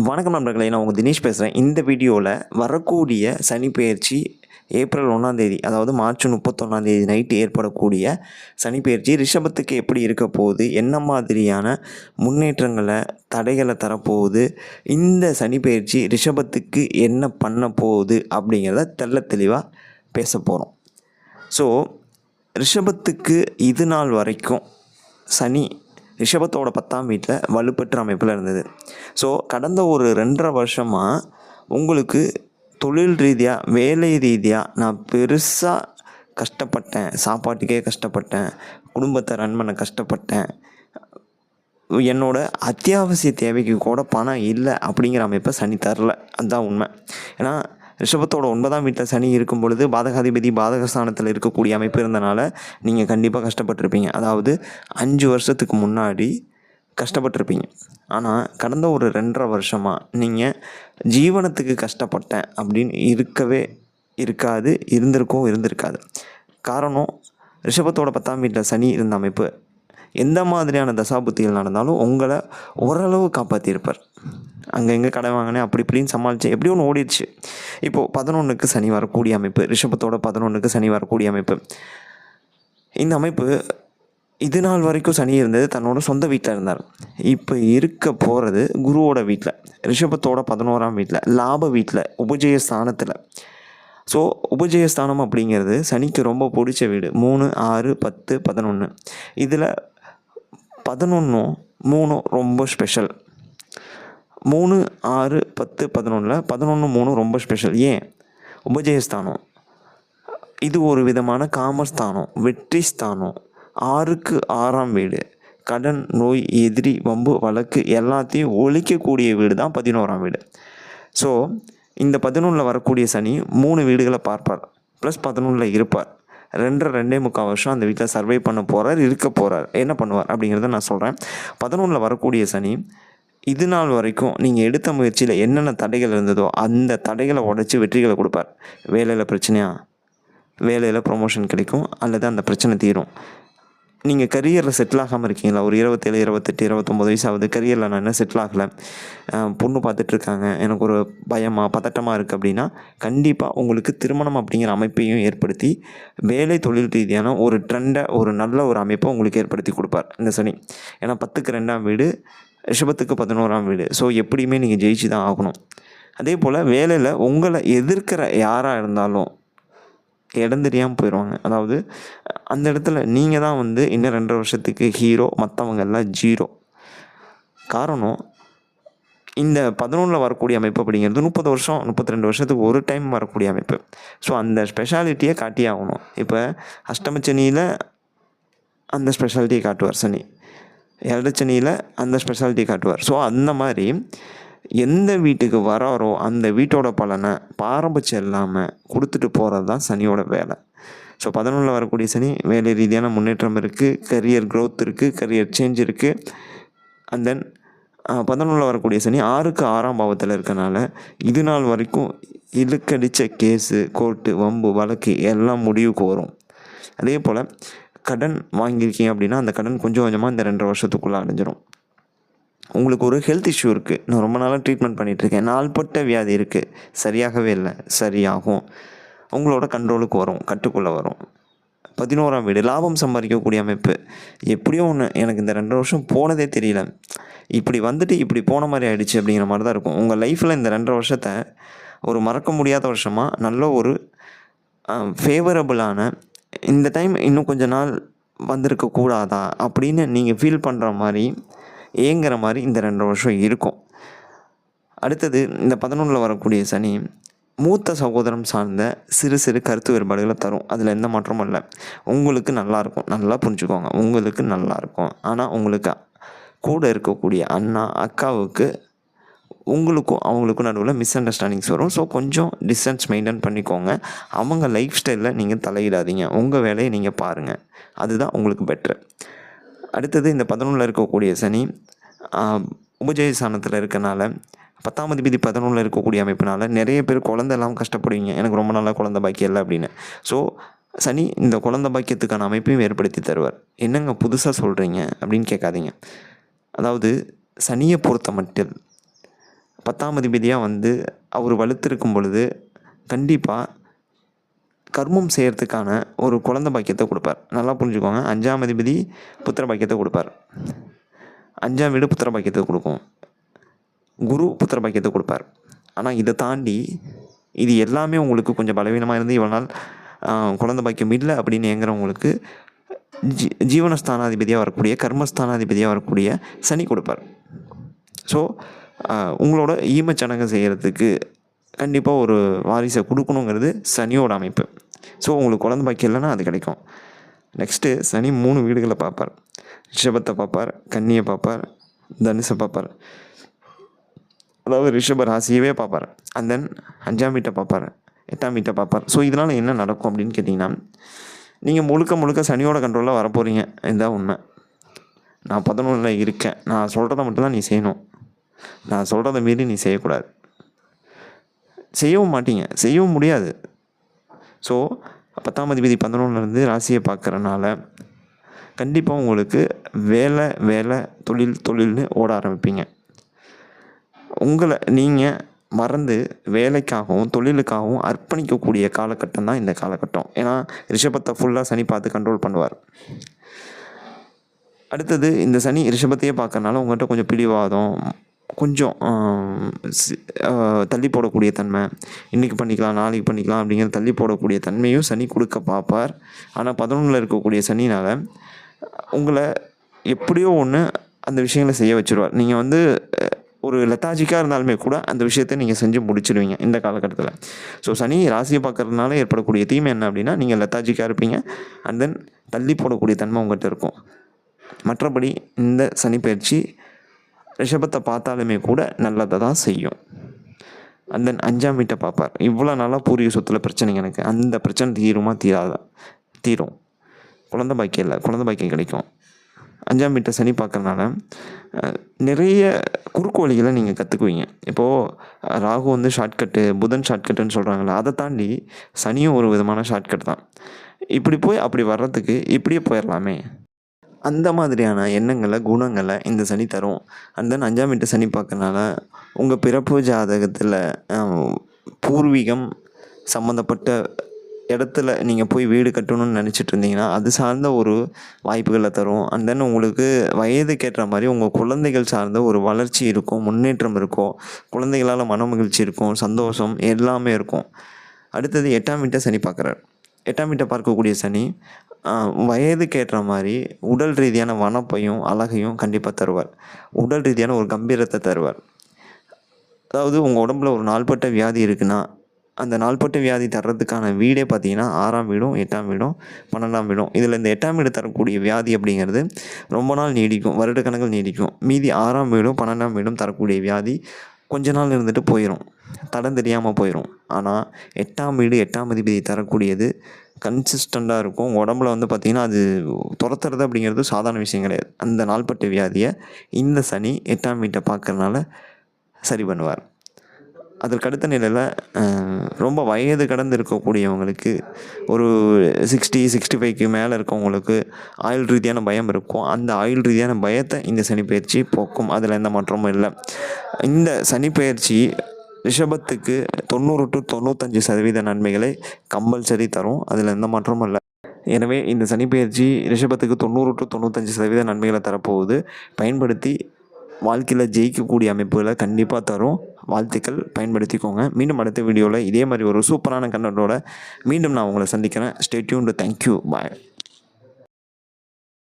வணக்கம் நண்பர்களே நான் உங்கள் தினேஷ் பேசுகிறேன் இந்த வீடியோவில் வரக்கூடிய சனி பயிற்சி ஏப்ரல் ஒன்றாந்தேதி அதாவது மார்ச் முப்பத்தொன்னாந்தேதி நைட்டு ஏற்படக்கூடிய சனிப்பெயர்ச்சி ரிஷபத்துக்கு எப்படி இருக்க போகுது என்ன மாதிரியான முன்னேற்றங்களை தடைகளை தரப்போகுது இந்த சனி ரிஷபத்துக்கு என்ன பண்ண போகுது அப்படிங்கிறத தெள்ள தெளிவாக பேச போகிறோம் ஸோ ரிஷபத்துக்கு இது நாள் வரைக்கும் சனி ரிஷபத்தோட பத்தாம் வீட்டில் வலுப்பெற்ற அமைப்பில் இருந்தது. ஸோ கடந்த ஒரு ரெண்டரை வருஷமாக உங்களுக்கு தொழில் ரீதியாக வேலை ரீதியாக நான் பெருசாக கஷ்டப்பட்டேன். சாப்பாட்டுக்கே கஷ்டப்பட்டேன். குடும்பத்தை ரன் பண்ண கஷ்டப்பட்டேன். என்னோட அத்தியாவசிய தேவைக்கு கூட பணம் இல்லை அப்படிங்கிற அமைப்பை சனி தரல. அதுதான் உண்மை. ஏன்னா ரிஷபத்தோட ஒன்பதாம் வீட்டில் சனி இருக்கும் பொழுது பாதகாதிபதி பாதகஸ்தானத்தில் இருக்கக்கூடிய அமைப்பு இருந்தனால நீங்கள் கண்டிப்பாக கஷ்டப்பட்டிருப்பீங்க. அதாவது அஞ்சு வருஷத்துக்கு முன்னாடி கஷ்டப்பட்டிருப்பீங்க. ஆனால் கடந்த ஒரு ரெண்டரை வருஷமாக நீங்கள் ஜீவனத்துக்கு கஷ்டப்பட்டேன் அப்படின்னு இருக்கவே இருக்காது இருந்திருக்கும் இருந்திருக்காது. காரணம் ரிஷபத்தோட பத்தாம் வீட்டில் சனி இருந்த அமைப்பு எந்த மாதிரியான தசாபுத்திகள் நடந்தாலும் உங்களை ஓரளவு காப்பாற்றியிருப்பார் அங்கே எங்கே கடை வாங்கினேன் அப்படி இப்படின்னு சமாளித்தேன் எப்படி ஒன்று ஓடிடுச்சு? இப்போது பதினொன்றுக்கு சனி வரக்கூடிய அமைப்பு ரிஷபத்தோட பதினொன்றுக்கு சனி வரக்கூடிய அமைப்பு. இந்த அமைப்பு இது நாள் வரைக்கும் சனி இருந்தது தன்னோட சொந்த வீட்டில் இருந்தார். இப்போ இருக்க போகிறது குருவோட வீட்டில் ரிஷபத்தோட பதினோராம் வீட்டில் லாப வீட்டில் உபஜய ஸ்தானத்தில். ஸோ உபஜயஸ்தானம் அப்படிங்கிறது சனிக்கு ரொம்ப பிடிச்ச வீடு. மூணு ஆறு பத்து பதினொன்று இதில் பதினொன்றும் மூணும் ரொம்ப ஸ்பெஷல் மூணு ஆறு பத்து பதினொன்றில் பதினொன்று மூணு ரொம்ப ஸ்பெஷல் ஏன்? உபஜயஸ்தானம். இது ஒரு விதமான காமஸ்தானம் வெற்றி ஸ்தானம். ஆறுக்கு ஆறாம் வீடு. கடன் நோய் எதிரி வம்பு வழக்கு எல்லாத்தையும் ஒழிக்கக்கூடிய வீடு தான் பதினோராம் வீடு. ஸோ இந்த பதினொன்றில் வரக்கூடிய சனி மூணு வீடுகளை பார்ப்பார். ப்ளஸ் பதினொன்றில் இருப்பார். ரெண்டரை ரெண்டே முக்கால் வருஷம் அந்த வீட்டில் சர்வை பண்ண போகிறார் இருக்க போகிறார் என்ன பண்ணுவார் அப்படிங்கிறத நான் சொல்கிறேன் பதினொன்றில் வரக்கூடிய சனி இது நாள் வரைக்கும் நீங்கள் எடுத்த முயற்சியில் என்னென்ன தடைகள் இருந்ததோ அந்த தடைகளை உடச்சி வெற்றிகளை கொடுப்பார். வேலையில் பிரச்சனையா? வேலையில் ப்ரொமோஷன் கிடைக்கும். அல்லது அந்த பிரச்சனை தீரும். நீங்கள் கரியரில் செட்டில் ஆகாமல் இருக்கீங்களா? ஒரு இருபத்தேழு இருபத்தெட்டு இருபத்தொம்போது வயசு ஆகுது கரியரில் நான் என்ன செட்டில் ஆகலை? பொண்ணு பார்த்துட்ருக்காங்க எனக்கு ஒரு பயமாக பதட்டமாக இருக்குது அப்படின்னா கண்டிப்பாக உங்களுக்கு திருமணம் அப்படிங்கிற அமைப்பையும் ஏற்படுத்தி வேலை தொழில் ரீதியான ஒரு ட்ரெண்டை ஒரு நல்ல ஒரு அமைப்பை உங்களுக்கு ஏற்படுத்தி கொடுப்பார் இந்த சனி. ஏன்னா பத்துக்கு ரெண்டாம் வீடு ரிஷபத்துக்கு பதினோராம் வீடு. ஸோ எப்படியுமே நீங்கள் ஜெயிச்சு தான் ஆகணும். அதே போல் வேலையில் உங்களை எதிர்க்கிற யாராக இருந்தாலும் இடம் தெரியாமல் போயிடுவாங்க அதாவது அந்த இடத்துல நீங்கள் தான் வந்து இன்னும் ரெண்டரை வருஷத்துக்கு ஹீரோ மற்றவங்க எல்லாம் ஜீரோ காரணம் இந்த பதினொன்றில் வரக்கூடிய அமைப்பு அப்படிங்கிறது முப்பது வருஷம் முப்பத்தி ரெண்டு வருஷத்துக்கு ஒரு டைம் வரக்கூடிய அமைப்பு. ஸோ அந்த ஸ்பெஷாலிட்டியை காட்டி ஆகணும். இப்போ அஷ்டமச்சனியில் அந்த ஸ்பெஷாலிட்டியை காட்டுவார் சனி. ஏழச்சனியில் அந்த ஸ்பெஷாலிட்டி காட்டுவார். ஸோ அந்த மாதிரி எந்த வீட்டுக்கு வராரோ அந்த வீட்டோட பலனை பாரபட்சம் இல்லாமல் கொடுத்துட்டு போகிறது தான் சனியோட வேலை. ஸோ பதினொன்றில் வரக்கூடிய சனி வேலை ரீதியான முன்னேற்றம் இருக்குது கரியர் க்ரோத் இருக்குது கரியர் சேஞ்ச் இருக்குது அண்ட் தென் பதினொன்றில் வரக்கூடிய சனி ஆறுக்கு ஆறாம் பாவத்தில் இருக்கனால இது நாள் வரைக்கும் இழுக்கடித்த கேஸு கோர்ட்டு வம்பு வழக்கு எல்லாம் முடிவுக்கு வரும். அதே போல் கடன் வாங்கியிருக்கீங்க அப்படின்னா அந்த கடன் கொஞ்சம் கொஞ்சமாக இந்த ரெண்டரை வருஷத்துக்குள்ளே அடைஞ்சிரும். உங்களுக்கு ஒரு ஹெல்த் இஷ்யூ இருக்குது நான் ரொம்ப நாளாக ட்ரீட்மெண்ட் பண்ணிகிட்ருக்கேன் நாள்பட்ட வியாதி இருக்குது சரியாகவே இல்லை. சரியாகும். உங்களோட கண்ட்ரோலுக்கு வரும். கட்டுக்குள்ளே வரும். பதினோராம் வீடு. லாபம் சம்பாதிக்கக்கூடிய அமைப்பு. எப்படியோ ஒன்று எனக்கு இந்த ரெண்டு வருஷம் போனதே தெரியல. இப்படி வந்துட்டு இப்படி போன மாதிரி ஆயிடுச்சு அப்படிங்கிற மாதிரி தான் இருக்கும். உங்கள் லைஃப்பில் இந்த ரெண்டரை வருஷத்தை ஒரு மறக்க முடியாத வருஷமாக நல்ல ஒரு ஃபேவரபுளான இந்த டைம் இன்னும் கொஞ்ச நாள் வந்திருக்க கூடாதா அப்படின்னு நீங்கள் ஃபீல் பண்ணுற மாதிரி ஏங்குற மாதிரி இந்த ரெண்டு வருஷம் இருக்கும். அடுத்தது இந்த பதினொன்றில் வரக்கூடிய சனி மூத்த சகோதரம் சார்ந்த சிறு சிறு கருத்து வேறுபாடுகளை தரும். அதில் எந்த மாற்றமும் இல்லை. உங்களுக்கு நல்லாயிருக்கும் நல்லா புரிஞ்சுக்கோங்க. உங்களுக்கு நல்லாயிருக்கும் ஆனால் உங்களுக்கு கூட இருக்கக்கூடிய அண்ணா அக்காவுக்கு உங்களுக்கும் அவங்களுக்கும் நடுவில் மிஸ் அண்டர்ஸ்டாண்டிங்ஸ் வரும். ஸோ கொஞ்சம் டிஸ்டன்ஸ் மெயின்டைன் பண்ணிக்கோங்க. அவங்க லைஃப் ஸ்டைலில் நீங்கள் தலையிடாதீங்க. உங்கள் வேலையை நீங்கள் பாருங்கள் அதுதான் உங்களுக்கு பெட்ரு அடுத்தது இந்த பதினொன்றில் இருக்கக்கூடிய சனி ஆஹ், உபஜய ஸ்தானத்தில் இருக்கனால பத்தாம் அதிபதி பதினொன்றில் இருக்கக்கூடிய அமைப்பினால் நிறைய பேர் குழந்தை எல்லாம் கஷ்டப்படுவீங்க. எனக்கு ரொம்ப நாளாக குழந்தை பாக்கியம் இல்லை அப்படின்னு. ஸோ சனி இந்த குழந்தை பாக்கியத்துக்கான அமைப்பையும் ஏற்படுத்தி தருவார். என்னங்க புதுசாக சொல்கிறீங்க அப்படின்னு கேட்காதீங்க. அதாவது சனியை பொறுத்த மட்டில் பத்தாம் அதிபதியாக வந்து அவர் வலுத்திருக்கும் பொழுது கண்டிப்பாக கர்மம் செய்கிறதுக்கான ஒரு குழந்த பாக்கியத்தை கொடுப்பார். நல்லா புரிஞ்சுக்கோங்க. அஞ்சாம் அதிபதி புத்திர பாக்கியத்தை கொடுப்பார். அஞ்சாம் வீடு புத்திர பாக்கியத்தை கொடுக்கும். குரு புத்திர பாக்கியத்தை கொடுப்பார். ஆனால் இதை தாண்டி இது எல்லாமே உங்களுக்கு கொஞ்சம் பலவீனமாக இருந்து இவ்வளோ நாள் குழந்த குழந்தை பாக்கியம் இல்லை அப்படின்னு ஏங்குறவங்களுக்கு ஜீ ஜீவனஸ்தானாதிபதியாக வரக்கூடிய கர்மஸ்தானாதிபதியாக வரக்கூடிய சனி கொடுப்பார். ஸோ உங்களோட ஈமச்சடங்கு செய்கிறதுக்கு கண்டிப்பாக ஒரு வாரிசை கொடுக்கணுங்கிறது சனியோட அமைப்பு. ஸோ உங்களுக்கு குழந்தை பாக்கி இல்லைன்னா அது கிடைக்கும். நெக்ஸ்ட்டு சனி மூணு வீடுகளை பார்ப்பார். ரிஷபத்தை பார்ப்பார் கன்னியை பார்ப்பார் தனுசை பார்ப்பார். அதாவது ரிஷப ராசியவே பார்ப்பார். அண்ட் தென் அஞ்சாம் வீட்டை பார்ப்பார் எட்டாம் வீட்டை பார்ப்பார். ஸோ இதனால் என்ன நடக்கும் அப்படின்னு கேட்டிங்கன்னா நீங்கள் முழுக்க முழுக்க சனியோட கண்ட்ரோலில் வரப்போகிறீங்க இதுதான் உண்மை. நான் பதினொன்றில் இருக்கேன். நான் சொல்கிறத மட்டும்தான் நீ செய்யணும். நான் சொல்கிறத மீறி நீ செய்யக்கூடாது. செய்யவும் மாட்டீங்க. செய்யவும் முடியாது. ஸோ பத்தாம் அதிபதி பதினொன்றுலேருந்து ராசியை பார்க்குறனால கண்டிப்பாக உங்களுக்கு வேலை வேலை தொழில் தொழில்னு ஓட ஆரம்பிப்பீங்க. உங்களை நீங்கள் மறந்து வேலைக்காகவும் தொழிலுக்காகவும் அர்ப்பணிக்கக்கூடிய காலகட்டம் தான் இந்த காலகட்டம். ஏன்னா ரிஷபத்தை ஃபுல்லாக சனி பார்த்து கண்ட்ரோல் பண்ணுவார். அடுத்தது இந்த சனி ரிஷபத்தையே பார்க்கறனால உங்கள்கிட்ட கொஞ்சம் பிடிவாதம் கொஞ்சம் தள்ளி போடக்கூடிய தன்மை. இன்றைக்கி பண்ணிக்கலாம் நாளைக்கு பண்ணிக்கலாம் அப்படிங்கிற தள்ளி போடக்கூடிய தன்மையும் சனி கொடுக்க பார்ப்பார். ஆனால் பதினொன்றில் இருக்கக்கூடிய சனினால் உங்களை எப்படியோ ஒன்று அந்த விஷயங்களை செய்ய வச்சுருவார். நீங்கள் வந்து ஒரு லெத்தாஜிக்காக இருந்தாலுமே கூட அந்த விஷயத்தை நீங்கள் செஞ்சு முடிச்சிடுவீங்க இந்த காலகட்டத்தில். ஸோ சனி ராசியை பார்க்கறதுனால ஏற்படக்கூடிய தீமை என்ன அப்படின்னா நீங்கள் லெத்தாஜிக்காக இருப்பீங்க. அண்ட் தென் தள்ளி போடக்கூடிய தன்மை உங்கள்கிட்ட இருக்கும். மற்றபடி இந்த சனி பயிற்சி ரிஷபத்தை பார்த்தாலுமே கூட நல்லதை தான் செய்யும். அண்ட் தென் அஞ்சாம் வீட்டை பார்ப்பார். இவ்வளோ நாளாக பூரிய சொத்தில் பிரச்சனைங்க எனக்கு. அந்த பிரச்சனை தீருமா தீராத? தீரும். குழந்தை பாக்கியம் இல்லை. குழந்தை பாக்கியம் கிடைக்கும். அஞ்சாம் வீட்டை சனி பார்க்கறனால நிறைய குறுக்கு வழிகளை நீங்கள் கற்றுக்குவீங்க இப்போது ராகு வந்து ஷார்ட்கட்டு புதன் ஷார்ட்கட்டுன்னு சொல்கிறாங்களே அதை தாண்டி சனியும் ஒரு விதமான ஷார்ட்கட் தான். இப்படி போய் அப்படி வர்றதுக்கு இப்படியே போயிடலாமே அந்த மாதிரியான எண்ணங்களை குணங்களை இந்த சனி தரும். அண்ட் தென் அஞ்சாம் வீட்டு சனி பார்க்கறனால உங்கள் பிறப்பு ஜாதகத்தில் பூர்வீகம் சம்மந்தப்பட்ட இடத்துல நீங்கள் போய் வீடு கட்டணும்னு நினச்சிட்டு இருந்தீங்கன்னா அது சார்ந்த ஒரு வாய்ப்புகளை தரும். அண்ட் தென் உங்களுக்கு வயதுக்கேற்ற மாதிரி உங்கள் குழந்தைகள் சார்ந்த ஒரு வளர்ச்சி இருக்கும் முன்னேற்றம் இருக்கும் குழந்தைகளால் மன மகிழ்ச்சி இருக்கும் சந்தோஷம் எல்லாமே இருக்கும். அடுத்தது எட்டாம் வீட்டை சனி பார்க்குறாரு. எட்டாம் வீட்டை பார்க்கக்கூடிய சனி வயதுக்கு வயதுக்கேற்ற மாதிரி உடல் ரீதியான வனப்பையும் அழகையும் கண்டிப்பாக தருவார். உடல் ரீதியான ஒரு கம்பீரத்தை தருவார். அதாவது உங்கள் உடம்புல ஒரு நாள்பட்ட வியாதி இருக்குன்னா அந்த நாள்பட்ட வியாதி தர்றதுக்கான வீடே பார்த்தீங்கன்னா ஆறாம் வீடும் எட்டாம் வீடும் பன்னெண்டாம் வீடும். இதில் இந்த எட்டாம் வீடு தரக்கூடிய வியாதி அப்படிங்கிறது ரொம்ப நாள் நீடிக்கும் வருடக்கணக்கில் நீடிக்கும். மீதி ஆறாம் வீடும் பன்னெண்டாம் வீடும் தரக்கூடிய வியாதி கொஞ்ச நாள் இருந்துட்டு போயிடும் தடம் தெரியாமல் போயிடும் ஆனால் எட்டாம் வீடு எட்டாம் அதிபதி தரக்கூடியது கன்சிஸ்டண்ட்டாக இருக்கும். உடம்புல வந்து பார்த்திங்கன்னா அது துரத்துறது அப்படிங்கிறது சாதாரண விஷயம் கிடையாது. அந்த நாள்பட்ட வியாதியை இந்த சனி எட்டாம் வீட்டை பார்க்கறனால சரி பண்ணுவார். அதற்கு அடுத்த நிலையில் ரொம்ப வயது கடந்து இருக்கக்கூடியவங்களுக்கு ஒரு சிக்ஸ்டி சிக்ஸ்டி ஃபைவ்க்கு மேலே இருக்கவங்களுக்கு ஆயுள் ரீதியான பயம் இருக்கும். அந்த ஆயுள் ரீதியான பயத்தை இந்த சனிப்பயிற்சி போக்கும். அதில் எந்த மாற்றமும் இல்லை. இந்த சனி ரிஷபத்துக்கு தொண்ணூறு டு தொண்ணூத்தஞ்சு சதவீத நன்மைகளை கம்பல்சரி தரும். அதில் எந்த மாற்றமும் இல்லை. எனவே இந்த சனிப்பெயர்ச்சி ரிஷபத்துக்கு தொண்ணூறு டு தொண்ணூத்தஞ்சு சதவீத நன்மைகளை தரப்போகுது. பயன்படுத்தி வாழ்க்கையில் ஜெயிக்கக்கூடிய அமைப்புகளை கண்டிப்பாக தரும். வாழ்த்துக்கள். பயன்படுத்திக்கோங்க. மீண்டும் அடுத்த வீடியோவில் இதே மாதிரி ஒரு சூப்பரான கண்டனோட மீண்டும் நான் உங்களை சந்திக்கிறேன். Stay tuned thank you bye